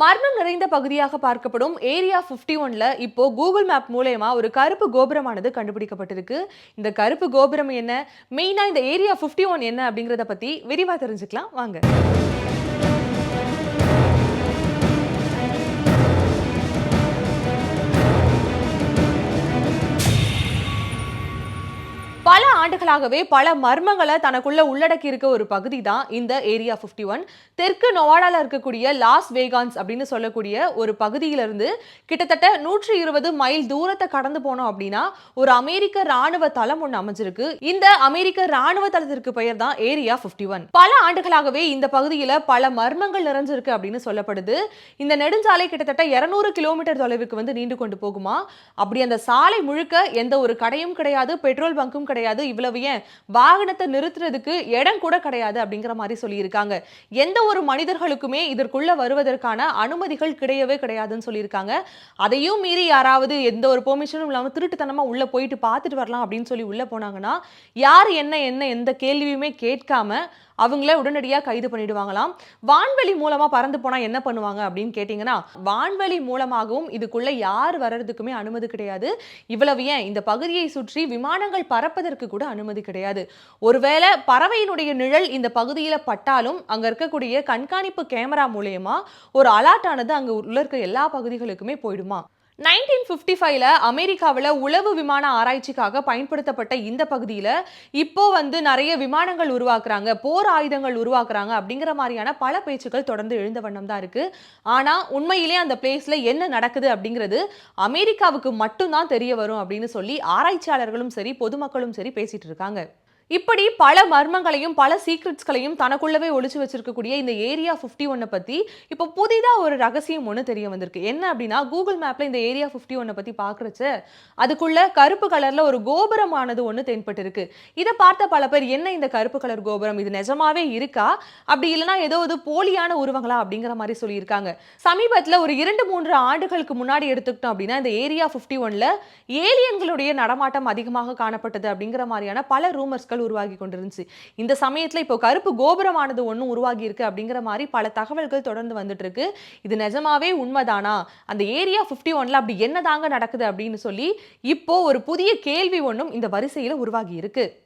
மர்மம் நிறைந்த பகுதியாக பார்க்கப்படும் ஏரியா 51 ஒன்ல இப்போ கூகுள் மேப் மூலயமா ஒரு கருப்பு கோபுரமானது கண்டுபிடிக்கப்பட்டிருக்கு. இந்த கருப்பு கோபுரம் என்ன? மெயினா இந்த ஏரியா 51 ஒன் என்ன அப்படிங்கறத பத்தி விரிவா தெரிஞ்சுக்கலாம். வாங்க. ஆண்டுகளாகவே பல மர்மங்களை தனக்குள்ள உள்ளடக்கி இருக்க ஒரு பகுதி தான் இந்த ஏரியா 51 ஒன் தெற்கு நொவாடாவில் இருக்கக்கூடிய லாஸ் வேகான்ஸ் அப்படின்னு சொல்லக்கூடிய ஒரு பகுதியிலிருந்து கிட்டத்தட்ட நூற்றி இருபது மைல் தூரத்தை கடந்து போனோம் அப்படின்னா ஒரு அமெரிக்க ராணுவ தளம் ஒன்று அமைஞ்சிருக்கு. இந்த அமெரிக்க ராணுவ தளத்திற்கு பெயர் தான் ஏரியா 51 ஒன் பல ஆண்டுகளாகவே இந்த பகுதியில பல மர்மங்கள் நிறைஞ்சிருக்கு அப்படின்னு சொல்லப்படுது. இந்த நெடுஞ்சாலை கிட்டத்தட்ட 200 கிலோமீட்டர் தொலைவுக்கு வந்து நீண்டு கொண்டு போகுமா? அப்படி அந்த சாலை முழுக்க எந்த ஒரு கடையும் கிடையாது பெட்ரோல் பங்கும் கிடையாது இவ்வளவு ஏன்? வாகனத்தை நிறுத்துறதுக்கு இடம் கூட கிடையாது அப்படிங்கிற மாதிரி சொல்லியிருக்காங்க. எந்த ஒரு மனிதர்களுக்குமே இதற்குள்ள வருவதற்கான அனுமதிகள் கிடையவே கிடையாதுன்னு சொல்லியிருக்காங்க. அதையும் மீறி யாராவது எந்த ஒரு பெர்மிஷனும் இல்லாமல் திருட்டுத்தனமாக உள்ள போயிட்டு பார்த்துட்டு வரலாம் அப்படின்னு சொல்லி உள்ள போனாங்கன்னா யார் என்ன என்ன எந்த கேள்வியுமே கேட்காம அவங்கள உடனடியாக கைது பண்ணிடுவாங்களாம். வான்வெளி மூலமா பறந்து போனா என்ன பண்ணுவாங்க அப்படின்னு கேட்டிங்கன்னா வான்வெளி மூலமாகவும் இதுக்குள்ள யார் வர்றதுக்குமே அனுமதி கிடையாது. இவ்வளவு ஏன்? இந்த பகுதியை சுற்றி விமானங்கள் பறப்பதற்கு கூட அனுமதி கிடையாது. ஒருவேளை பறவையினுடைய நிழல் இந்த பகுதியில் பட்டாலும் அங்க இருக்கக்கூடிய கண்காணிப்பு கேமரா மூலயமா ஒரு அலாட் ஆனது அங்க உள்ள இருக்க எல்லா பகுதிகளுக்குமே போயிடுமா? நைன்டீன் ஃபிஃப்டி ஃபைவ்ல அமெரிக்காவில் உளவு விமான ஆராய்ச்சிக்காக பயன்படுத்தப்பட்ட இந்த பகுதியில் இப்போ வந்து நிறைய விமானங்கள் உருவாக்குறாங்க போர் ஆயுதங்கள் உருவாக்குறாங்க அப்படிங்கிற மாதிரியான பல பேச்சுக்கள் தொடர்ந்து எழுந்த வண்ணம் தான் இருக்கு. ஆனால் உண்மையிலே அந்த பிளேஸில் என்ன நடக்குது அப்படிங்கிறது அமெரிக்காவுக்கு மட்டும்தான் தெரிய வரும் அப்படின்னு சொல்லி ஆராய்ச்சியாளர்களும் சரி பொதுமக்களும் சரி பேசிட்டு இருக்காங்க. இப்படி பல மர்மங்களையும் பல சீக்ரெட்ஸ்களையும் தனக்குள்ளவே ஒழிச்சு வச்சிருக்கக்கூடிய இந்த ஏரியா 51 ஒன்னை பற்றி இப்போ புதிதாக ஒரு ரகசியம் ஒன்று தெரிய வந்திருக்கு. என்ன அப்படின்னா கூகுள் மேப்பில் இந்த ஏரியா 51 ஒன்னை பற்றி பார்க்குறச்ச அதுக்குள்ள கருப்பு கலரில் ஒரு கோபுரமானது ஒன்று தென்பட்டிருக்கு. இதை பார்த்த பல பேர் என்ன இந்த கருப்பு கலர் கோபுரம்? இது நிஜமாவே இருக்கா? அப்படி இல்லைன்னா ஏதோ இது போலியான உருவங்களா? அப்படிங்கிற மாதிரி சொல்லியிருக்காங்க. சமீபத்தில் ஒரு இரண்டு மூன்று ஆண்டுகளுக்கு முன்னாடி எடுத்துக்கிட்டோம் அப்படின்னா இந்த ஏரியா 51 ஒன்ல ஏலியன்களுடைய நடமாட்டம் அதிகமாக காணப்பட்டது அப்படிங்கிற மாதிரியான பல ரூமர்ஸ்கள் உருவாகி கொண்டிருந்துச்சு. இந்த சமயத்தில் இப்போ கருப்பு கோபுரமானது ஒன்றும் உருவாகி இருக்கு அப்படிங்கிற மாதிரி பல தகவல்கள் தொடர்ந்து வந்துட்டு இருக்கு. இது நிஜமாவே உண்மைதானா? அந்த ஏரியா 51 ஒன்ல அப்படி என்னதாங்க நடக்குது அப்படின்னு சொல்லி இப்போ ஒரு புதிய கேள்வி ஒன்றும் இந்த வரிசையில் உருவாகி இருக்கு.